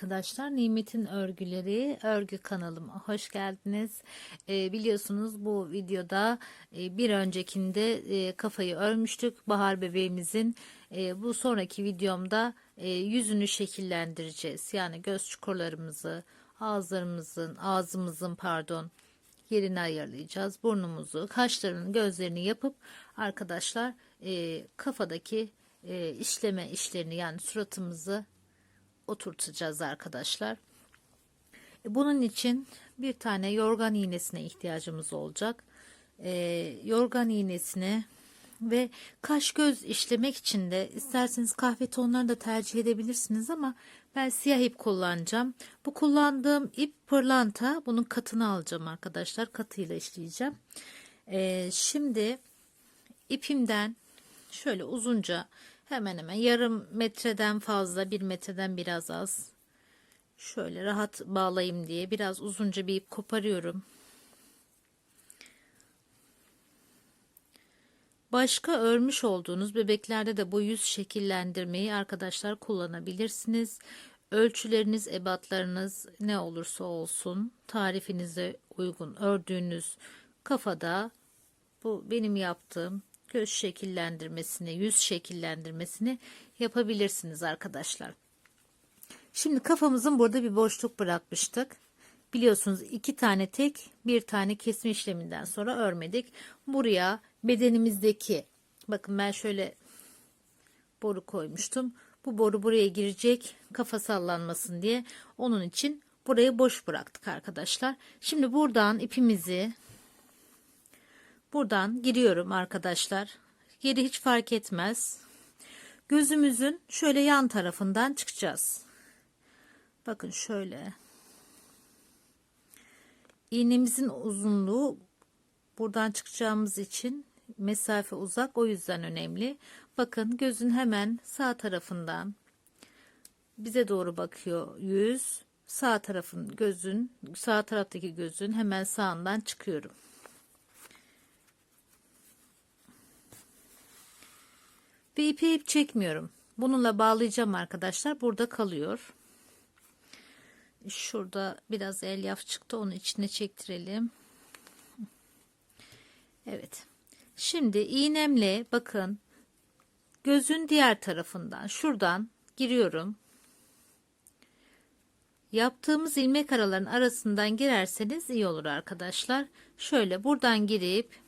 Arkadaşlar. Nimet'in örgüleri örgü kanalıma hoş geldiniz. Ee, biliyorsunuz bu videoda e, bir öncekinde e, kafayı örmüştük. Bahar bebeğimizin e, bu sonraki videomda e, yüzünü şekillendireceğiz. Yani göz çukurlarımızı, ağızlarımızın, ağzımızın pardon yerini ayarlayacağız. Burnumuzu, kaşlarını, gözlerini yapıp arkadaşlar e, kafadaki e, işleme işlerini yani suratımızı oturtacağız arkadaşlar. E, Bunun için bir tane yorgan iğnesine ihtiyacımız olacak. E, yorgan iğnesine ve kaş göz işlemek için de isterseniz kahve tonlarını da tercih edebilirsiniz ama ben siyah ip kullanacağım. Bu kullandığım ip pırlanta. Bunun katını alacağım arkadaşlar. Katıyla işleyeceğim. E, şimdi ipimden şöyle uzunca hemen hemen yarım metreden fazla bir metreden biraz az şöyle rahat bağlayayım diye biraz uzunca bir ip koparıyorum. Başka örmüş olduğunuz bebeklerde de bu yüz şekillendirmeyi arkadaşlar kullanabilirsiniz. Ölçüleriniz, ebatlarınız ne olursa olsun tarifinize uygun ördüğünüz kafada bu benim yaptığım göz şekillendirmesini, yüz şekillendirmesini yapabilirsiniz arkadaşlar. Şimdi kafamızın burada bir boşluk bırakmıştık. Biliyorsunuz iki tane tek bir tane kesme işleminden sonra örmedik. Buraya bedenimizdeki bakın ben şöyle boru koymuştum. Bu boru buraya girecek kafa sallanmasın diye. Onun için burayı boş bıraktık arkadaşlar. Şimdi buradan ipimizi buradan giriyorum arkadaşlar. Yeri hiç fark etmez. Gözümüzün şöyle yan tarafından çıkacağız. Bakın şöyle. İğnemizin uzunluğu buradan çıkacağımız için mesafe uzak o yüzden önemli. Bakın gözün hemen sağ tarafından bize doğru bakıyor yüz. Sağ tarafın gözün sağ taraftaki gözün hemen sağından çıkıyorum. Ve ipi ip çekmiyorum. Bununla bağlayacağım arkadaşlar. Burada kalıyor. Şurada biraz elyaf çıktı. Onu içine çektirelim. Evet. Şimdi iğnemle bakın gözün diğer tarafından şuradan giriyorum. Yaptığımız ilmek araların arasından girerseniz iyi olur arkadaşlar. Şöyle buradan girip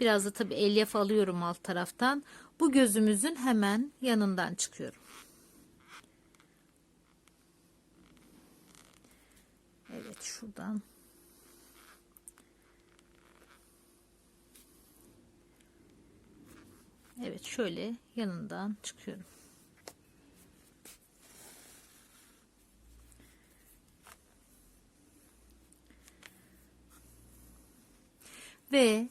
biraz da tabi elyaf alıyorum alt taraftan. Bu gözümüzün hemen yanından çıkıyorum. Evet şuradan. Evet şöyle yanından çıkıyorum. Ve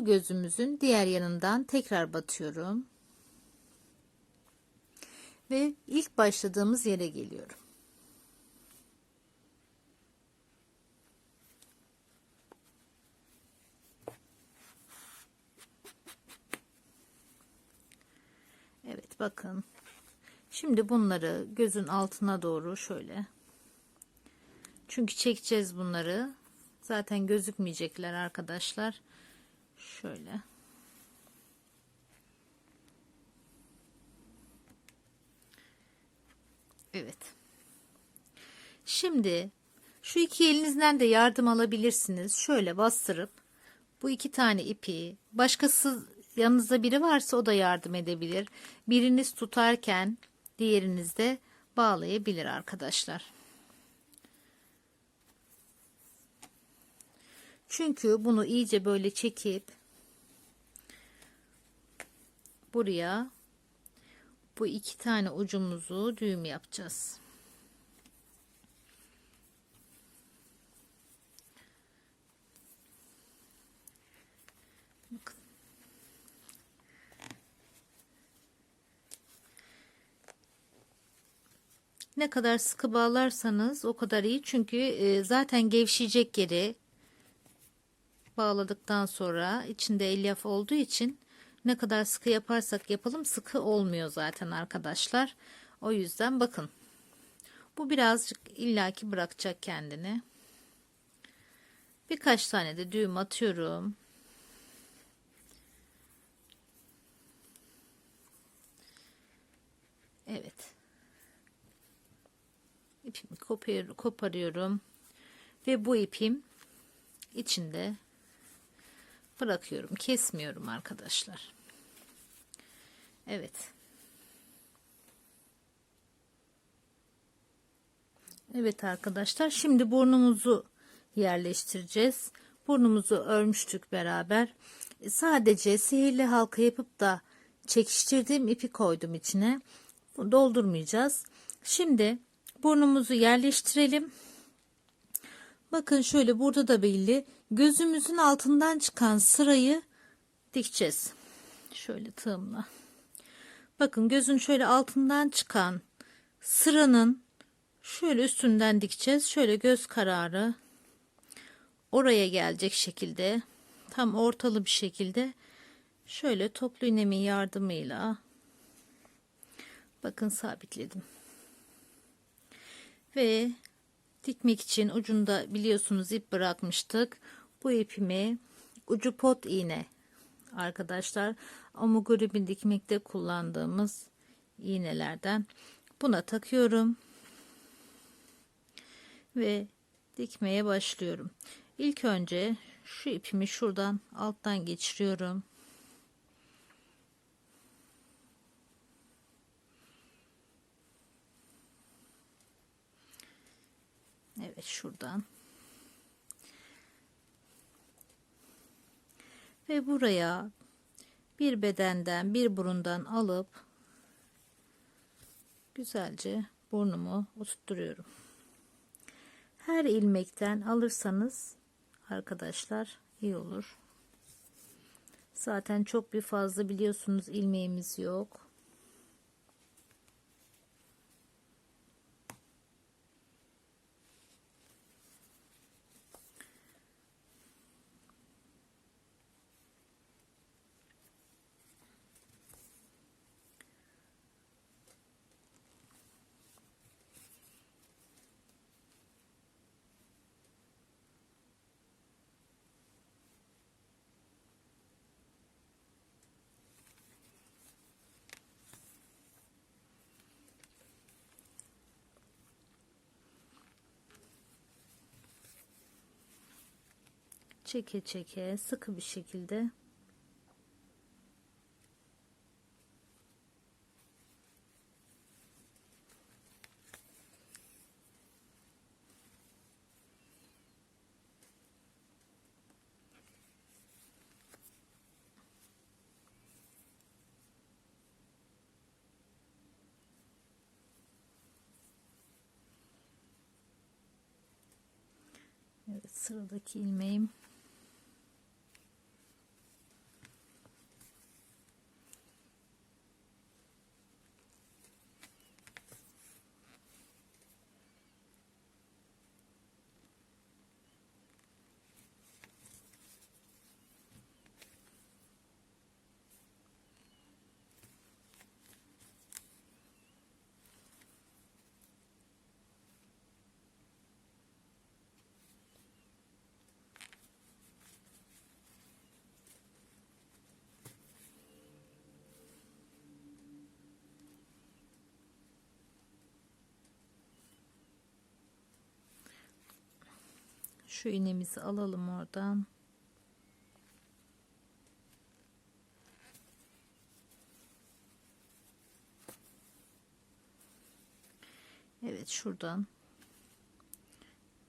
bu gözümüzün diğer yanından tekrar batıyorum. Ve ilk başladığımız yere geliyorum. Evet bakın. Şimdi bunları gözün altına doğru şöyle. Çünkü çekeceğiz bunları. Zaten gözükmeyecekler arkadaşlar. Şöyle. Evet. Şimdi şu iki elinizden de yardım alabilirsiniz. Şöyle bastırıp bu iki tane ipi başkası yanınızda biri varsa o da yardım edebilir. Biriniz tutarken diğeriniz de bağlayabilir arkadaşlar. Çünkü bunu iyice böyle çekip buraya bu iki tane ucumuzu düğüm yapacağız. Ne kadar sıkı bağlarsanız o kadar iyi. Çünkü e, zaten gevşeyecek yeri bağladıktan sonra içinde elyaf olduğu için ne kadar sıkı yaparsak yapalım sıkı olmuyor zaten arkadaşlar. O yüzden bakın. Bu birazcık illaki bırakacak kendini. Birkaç tane de düğüm atıyorum. Evet. İpimi kopar- koparıyorum. Ve bu ipim içinde bırakıyorum. Kesmiyorum arkadaşlar. Evet. Evet arkadaşlar. Şimdi burnumuzu yerleştireceğiz. Burnumuzu örmüştük beraber. Sadece sihirli halka yapıp da çekiştirdiğim ipi koydum içine. Doldurmayacağız. Şimdi burnumuzu yerleştirelim. Bakın şöyle burada da belli. Gözümüzün altından çıkan sırayı dikeceğiz. Şöyle tığımla. Bakın gözün şöyle altından çıkan sıranın şöyle üstünden dikeceğiz. Şöyle göz kararı oraya gelecek şekilde tam ortalı bir şekilde şöyle toplu iğnemin yardımıyla bakın sabitledim. Ve dikmek için ucunda biliyorsunuz ip bırakmıştık. Bu ipimi ucu pot iğne arkadaşlar amigurumi dikmekte kullandığımız iğnelerden buna takıyorum ve dikmeye başlıyorum. İlk önce şu ipimi şuradan alttan geçiriyorum. Evet şuradan. Ve buraya bir bedenden bir burundan alıp güzelce burnumu oturtturuyorum. Her ilmekten alırsanız arkadaşlar iyi olur. Zaten çok bir fazla biliyorsunuz ilmeğimiz yok. Çeke çeke sıkı bir şekilde. Evet sıradaki ilmeğim Şu iğnemizi alalım oradan. Evet şuradan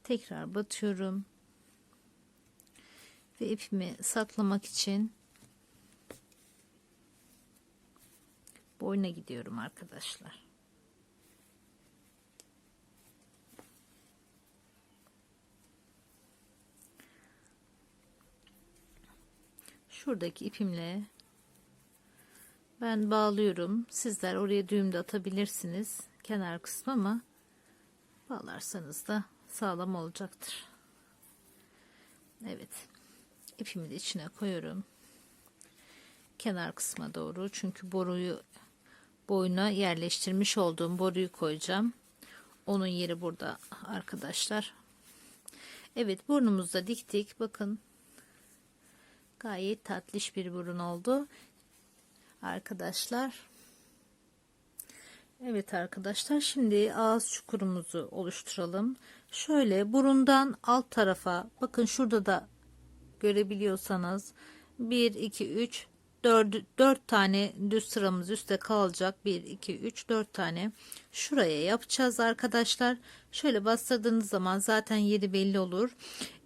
tekrar batıyorum. Ve ipimi saklamak için boyuna gidiyorum arkadaşlar. Şuradaki ipimle ben bağlıyorum. Sizler oraya düğüm de atabilirsiniz. Kenar kısmı ama bağlarsanız da sağlam olacaktır. Evet. ipimi de içine koyuyorum. Kenar kısma doğru. Çünkü boruyu boyuna yerleştirmiş olduğum boruyu koyacağım. Onun yeri burada arkadaşlar. Evet burnumuzda diktik. Bakın gayet tatlış bir burun oldu. Arkadaşlar. Evet arkadaşlar şimdi ağız çukurumuzu oluşturalım. Şöyle burundan alt tarafa bakın şurada da görebiliyorsanız 1 2 3 4 4 tane düz sıramız üstte kalacak 1 2 3 4 tane şuraya yapacağız arkadaşlar şöyle bastırdığınız zaman zaten yeri belli olur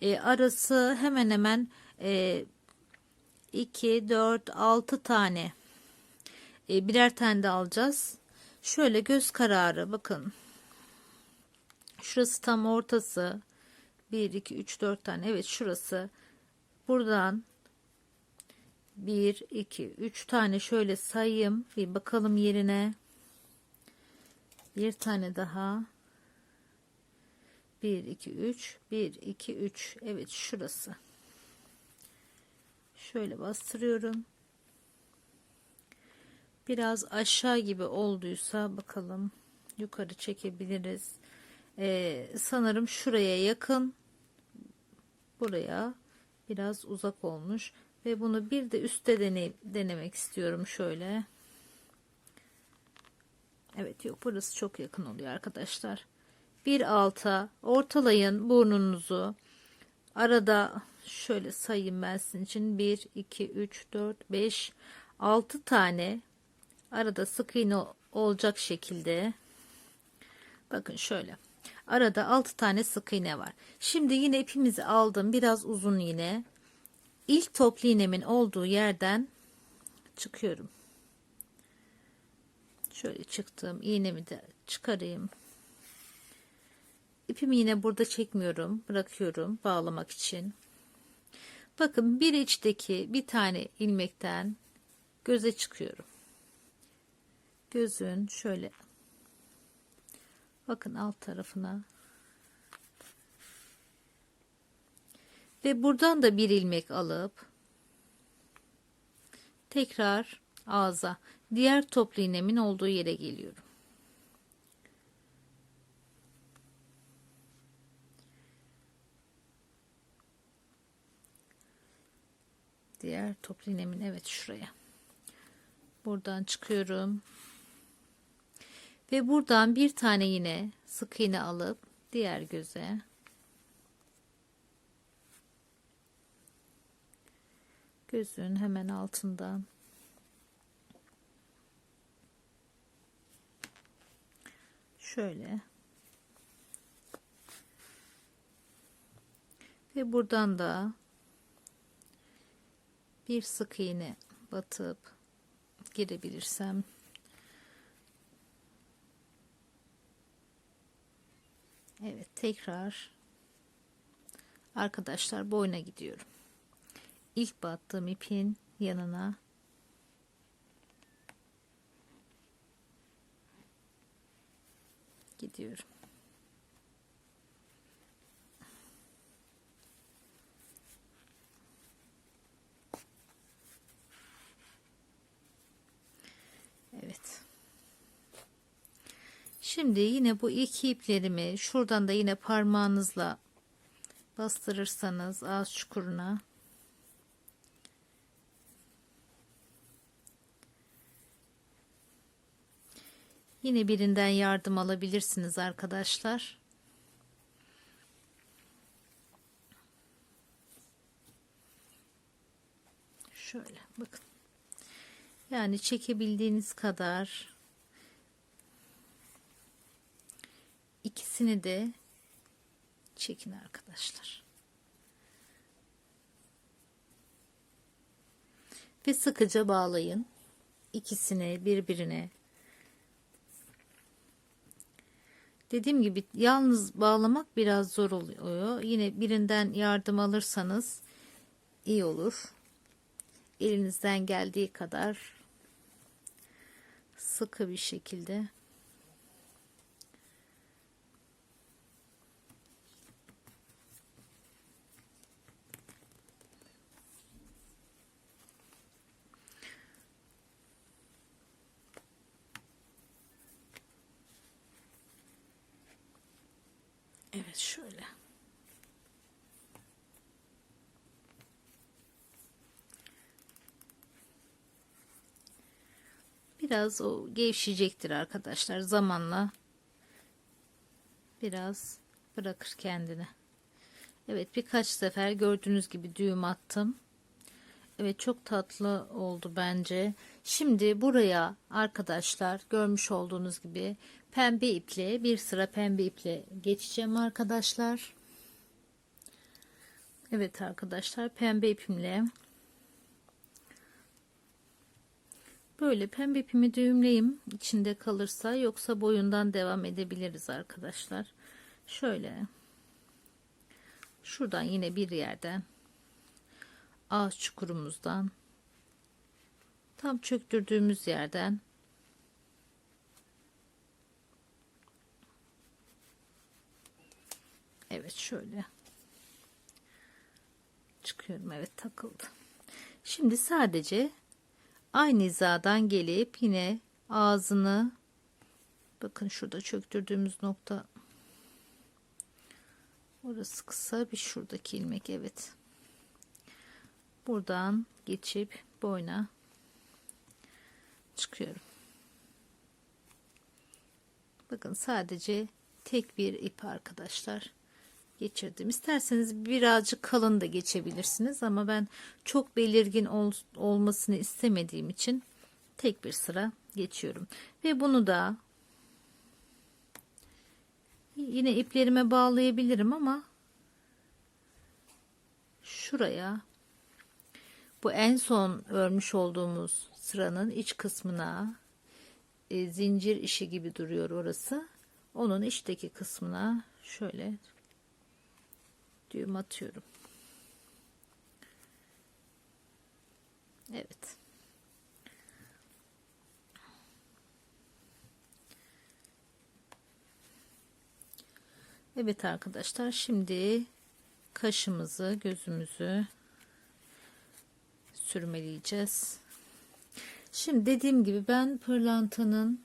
e, arası hemen hemen e, 2 4 6 tane. E, birer tane de alacağız. Şöyle göz kararı bakın. Şurası tam ortası. 1 2 3 4 tane. Evet şurası. Buradan 1 2 3 tane şöyle sayayım. Bir bakalım yerine. Bir tane daha. 1 2 3 1 2 3 evet şurası şöyle bastırıyorum. Biraz aşağı gibi olduysa bakalım yukarı çekebiliriz. Ee, sanırım şuraya yakın buraya biraz uzak olmuş. Ve bunu bir de üstte deney, denemek istiyorum şöyle. Evet yok burası çok yakın oluyor arkadaşlar. Bir alta ortalayın burnunuzu. Arada şöyle sayayım ben sizin için. 1 2 3 4 5 6 tane arada sık iğne olacak şekilde. Bakın şöyle. Arada 6 tane sık iğne var. Şimdi yine ipimizi aldım. Biraz uzun iğne ilk toplu iğnemin olduğu yerden çıkıyorum. Şöyle çıktım iğnemi de çıkarayım. İpimi yine burada çekmiyorum. Bırakıyorum bağlamak için bakın bir içteki bir tane ilmekten göze çıkıyorum. Gözün şöyle. Bakın alt tarafına. Ve buradan da bir ilmek alıp tekrar ağza diğer toplu iğnemin olduğu yere geliyorum. Diğer toplu iğnemin evet şuraya. Buradan çıkıyorum. Ve buradan bir tane yine sık iğne alıp diğer göze gözün hemen altından şöyle ve buradan da bir sık iğne batıp girebilirsem Evet tekrar arkadaşlar boyuna gidiyorum ilk battığım ipin yanına gidiyorum. Evet. Şimdi yine bu iki iplerimi şuradan da yine parmağınızla bastırırsanız ağız çukuruna Yine birinden yardım alabilirsiniz arkadaşlar. Şöyle bakın. Yani çekebildiğiniz kadar ikisini de çekin arkadaşlar. Ve sıkıca bağlayın. ikisini birbirine Dediğim gibi yalnız bağlamak biraz zor oluyor. Yine birinden yardım alırsanız iyi olur. Elinizden geldiği kadar sıkı bir şekilde Evet şöyle. Biraz o gevşeyecektir arkadaşlar zamanla. Biraz bırakır kendini. Evet birkaç sefer gördüğünüz gibi düğüm attım. Evet çok tatlı oldu bence. Şimdi buraya arkadaşlar görmüş olduğunuz gibi pembe iple bir sıra pembe iple geçeceğim arkadaşlar. Evet arkadaşlar pembe ipimle böyle pembe ipimi düğümleyeyim içinde kalırsa yoksa boyundan devam edebiliriz arkadaşlar. Şöyle şuradan yine bir yerden ağız çukurumuzdan tam çöktürdüğümüz yerden Evet şöyle. Çıkıyorum evet takıldı. Şimdi sadece aynı hizadan gelip yine ağzını bakın şurada çöktürdüğümüz nokta. Orası kısa bir şuradaki ilmek evet. Buradan geçip boyna çıkıyorum. Bakın sadece tek bir ip arkadaşlar geçirdim isterseniz birazcık kalın da geçebilirsiniz ama ben çok belirgin ol, olmasını istemediğim için tek bir sıra geçiyorum ve bunu da yine iplerime bağlayabilirim ama şuraya bu en son örmüş olduğumuz sıranın iç kısmına e, zincir işi gibi duruyor orası. Onun içteki kısmına şöyle düğüm atıyorum. Evet. Evet arkadaşlar şimdi kaşımızı gözümüzü sürmeleyeceğiz. Şimdi dediğim gibi ben pırlantanın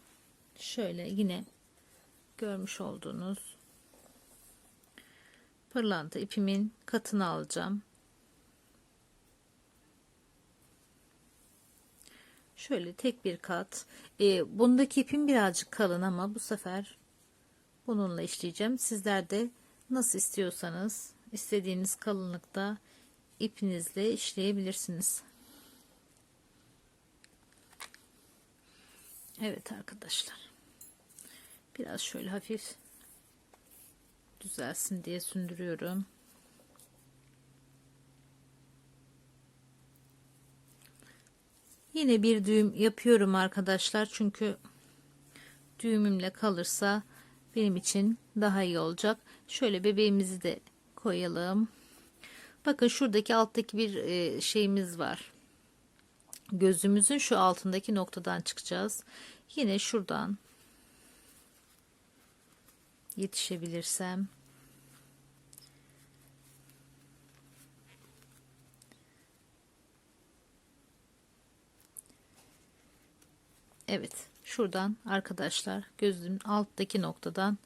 şöyle yine görmüş olduğunuz pırlanta ipimin katını alacağım. Şöyle tek bir kat. E, bundaki ipim birazcık kalın ama bu sefer bununla işleyeceğim. Sizler de nasıl istiyorsanız istediğiniz kalınlıkta ipinizle işleyebilirsiniz. Evet arkadaşlar. Biraz şöyle hafif düzelsin diye sündürüyorum. Yine bir düğüm yapıyorum arkadaşlar. Çünkü düğümümle kalırsa benim için daha iyi olacak. Şöyle bebeğimizi de koyalım. Bakın şuradaki alttaki bir e, şeyimiz var. Gözümüzün şu altındaki noktadan çıkacağız. Yine şuradan yetişebilirsem Evet şuradan arkadaşlar gözümün alttaki noktadan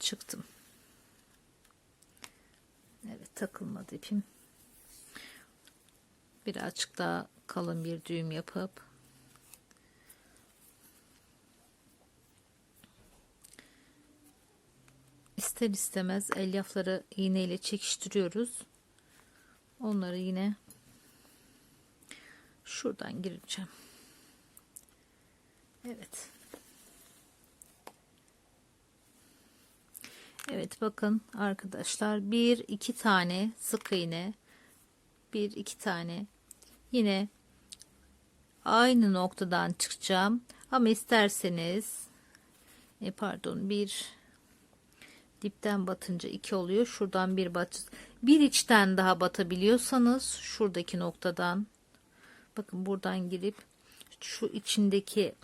çıktım. Evet takılmadı ipim. Birazcık daha kalın bir düğüm yapıp ister istemez elyafları iğneyle çekiştiriyoruz. Onları yine şuradan gireceğim. Evet. Evet bakın arkadaşlar bir iki tane sık iğne bir iki tane yine aynı noktadan çıkacağım ama isterseniz e, pardon bir dipten batınca iki oluyor. Şuradan bir bat bir içten daha batabiliyorsanız şuradaki noktadan bakın buradan girip şu içindeki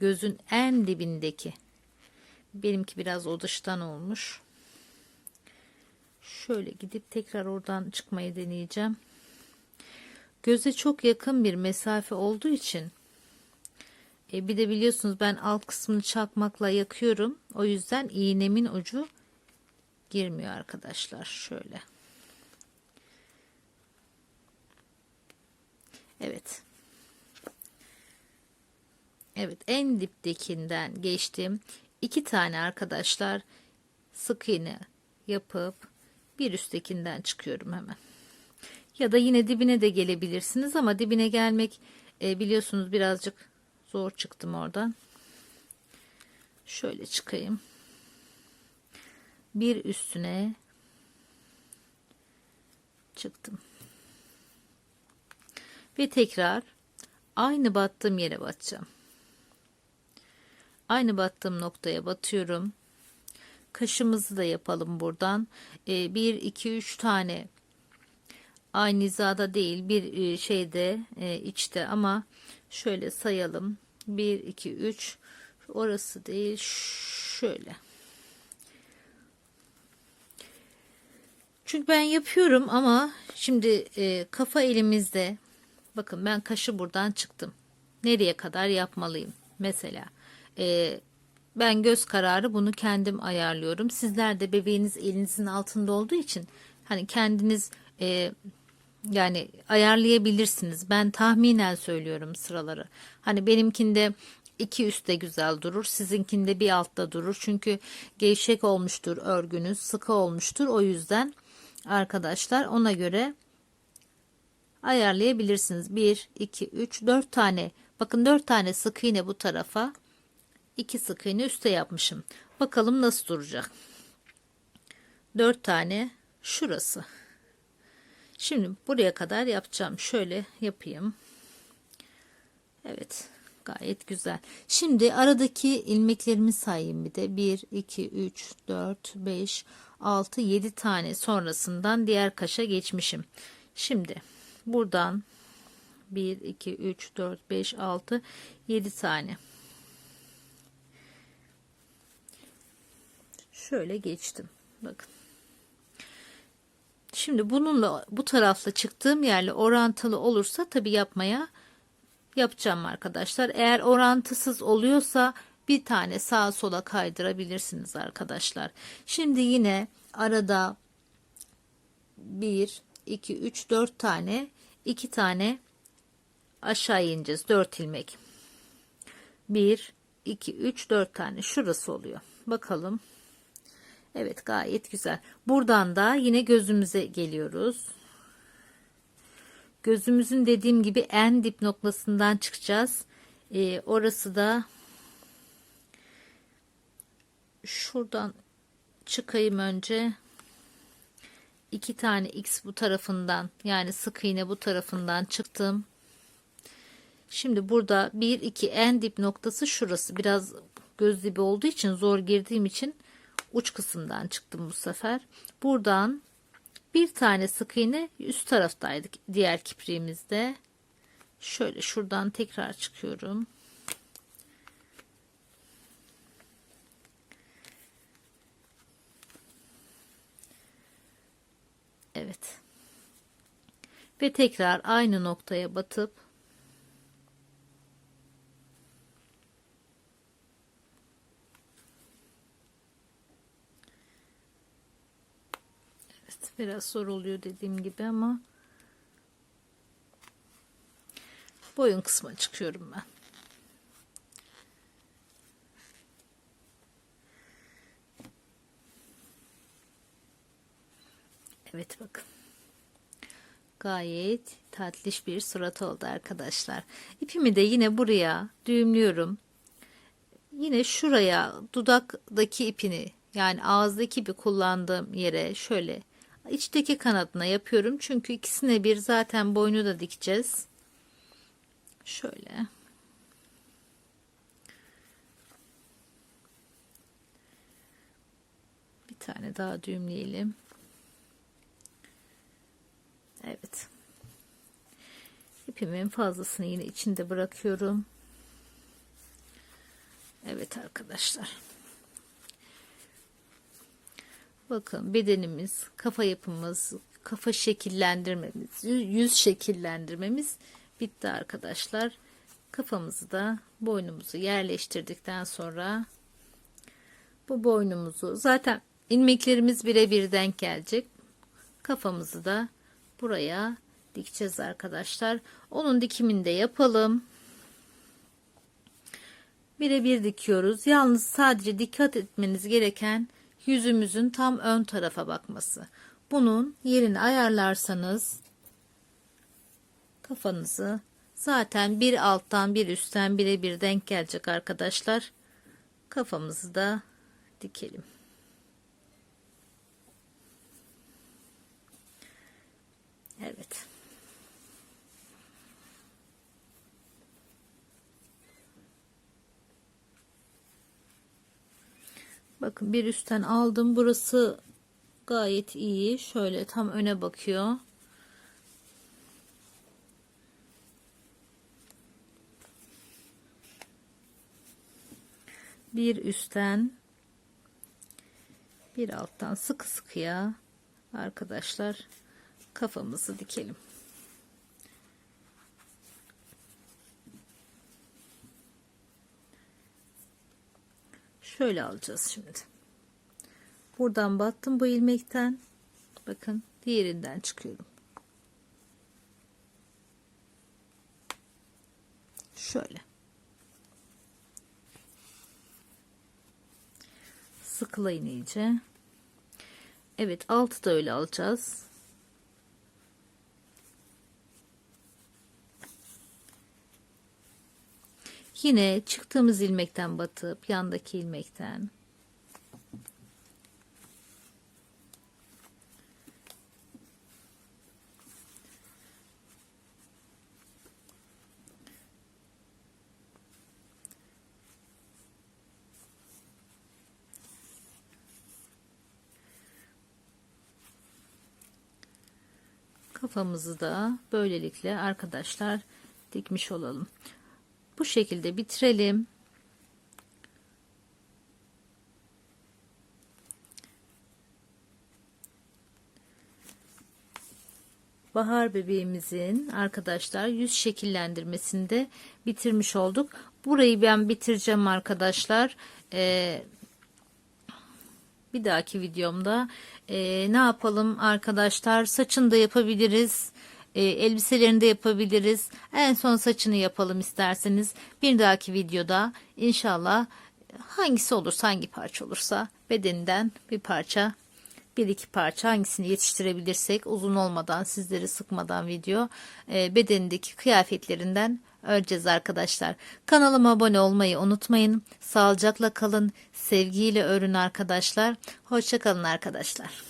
gözün en dibindeki benimki biraz o dıştan olmuş. Şöyle gidip tekrar oradan çıkmayı deneyeceğim. Göze çok yakın bir mesafe olduğu için e, bir de biliyorsunuz ben alt kısmını çakmakla yakıyorum. O yüzden iğnemin ucu girmiyor arkadaşlar. Şöyle. Evet. Evet en diptekinden geçtim. iki tane arkadaşlar sık iğne yapıp bir üsttekinden çıkıyorum hemen. Ya da yine dibine de gelebilirsiniz ama dibine gelmek e, biliyorsunuz birazcık zor çıktım oradan. Şöyle çıkayım. Bir üstüne çıktım. Ve tekrar aynı battığım yere batacağım. Aynı battığım noktaya batıyorum. Kaşımızı da yapalım buradan. 1 2 3 tane aynı hizada değil bir e, şeyde e, içte ama şöyle sayalım 1 2 3 orası değil şöyle çünkü ben yapıyorum ama şimdi e, kafa elimizde bakın ben kaşı buradan çıktım nereye kadar yapmalıyım mesela e, ben göz kararı bunu kendim ayarlıyorum sizler de bebeğiniz elinizin altında olduğu için hani kendiniz e, yani ayarlayabilirsiniz. Ben tahminen söylüyorum sıraları. Hani benimkinde iki üstte güzel durur. Sizinkinde bir altta durur. Çünkü gevşek olmuştur örgünüz. Sıkı olmuştur. O yüzden arkadaşlar ona göre ayarlayabilirsiniz. 1, 2, 3, 4 tane. Bakın 4 tane sık iğne bu tarafa. 2 sık iğne üste yapmışım. Bakalım nasıl duracak. 4 tane şurası. Şimdi buraya kadar yapacağım. Şöyle yapayım. Evet. Gayet güzel. Şimdi aradaki ilmeklerimi sayayım bir de. 1, 2, 3, 4, 5, 6, 7 tane sonrasından diğer kaşa geçmişim. Şimdi buradan 1, 2, 3, 4, 5, 6, 7 tane. Şöyle geçtim. Bakın. Şimdi bununla bu tarafla çıktığım yerle orantılı olursa tabi yapmaya yapacağım arkadaşlar. Eğer orantısız oluyorsa bir tane sağa sola kaydırabilirsiniz arkadaşlar. Şimdi yine arada 1 2 3 4 tane 2 tane aşağı ineceğiz 4 ilmek 1 2 3 4 tane şurası oluyor bakalım Evet gayet güzel. Buradan da yine gözümüze geliyoruz. Gözümüzün dediğim gibi en dip noktasından çıkacağız. Ee, orası da şuradan çıkayım önce. iki tane x bu tarafından yani sık iğne bu tarafından çıktım. Şimdi burada 1 2 en dip noktası şurası. Biraz göz dibi olduğu için zor girdiğim için uç kısımdan çıktım bu sefer. Buradan bir tane sık iğne üst taraftaydık diğer kipriğimizde. Şöyle şuradan tekrar çıkıyorum. Evet. Ve tekrar aynı noktaya batıp Biraz zor oluyor dediğim gibi ama boyun kısmına çıkıyorum ben. Evet bakın. Gayet tatlış bir surat oldu arkadaşlar. İpimi de yine buraya düğümlüyorum. Yine şuraya dudaktaki ipini yani ağızdaki ipi kullandığım yere şöyle içteki kanadına yapıyorum. Çünkü ikisine bir zaten boynu da dikeceğiz. Şöyle. Bir tane daha düğümleyelim. Evet. İpimin fazlasını yine içinde bırakıyorum. Evet arkadaşlar. Bakın bedenimiz, kafa yapımız, kafa şekillendirmemiz, yüz şekillendirmemiz bitti arkadaşlar. Kafamızı da boynumuzu yerleştirdikten sonra bu boynumuzu zaten ilmeklerimiz birebir denk gelecek. Kafamızı da buraya dikeceğiz arkadaşlar. Onun dikimini de yapalım. Birebir dikiyoruz. Yalnız sadece dikkat etmeniz gereken yüzümüzün tam ön tarafa bakması. Bunun yerini ayarlarsanız kafanızı zaten bir alttan bir üstten birebir denk gelecek arkadaşlar. Kafamızı da dikelim. Evet. Bakın bir üstten aldım. Burası gayet iyi. Şöyle tam öne bakıyor. Bir üstten bir alttan sıkı sıkıya arkadaşlar kafamızı dikelim. Şöyle alacağız şimdi. Buradan battım bu ilmekten. Bakın diğerinden çıkıyorum. Şöyle. Sıkılayın iyice. Evet altı da öyle alacağız. Yine çıktığımız ilmekten batıp yandaki ilmekten kafamızı da böylelikle arkadaşlar dikmiş olalım. Bu şekilde bitirelim. Bahar bebeğimizin arkadaşlar yüz şekillendirmesinde bitirmiş olduk. Burayı ben bitireceğim arkadaşlar. Ee, bir dahaki videomda e, ne yapalım arkadaşlar saçını da yapabiliriz e, elbiselerini de yapabiliriz en son saçını yapalım isterseniz bir dahaki videoda inşallah hangisi olursa hangi parça olursa bedeninden bir parça bir iki parça hangisini yetiştirebilirsek uzun olmadan sizleri sıkmadan video e, bedenindeki kıyafetlerinden öreceğiz arkadaşlar. Kanalıma abone olmayı unutmayın. Sağlıcakla kalın. Sevgiyle örün arkadaşlar. Hoşçakalın arkadaşlar.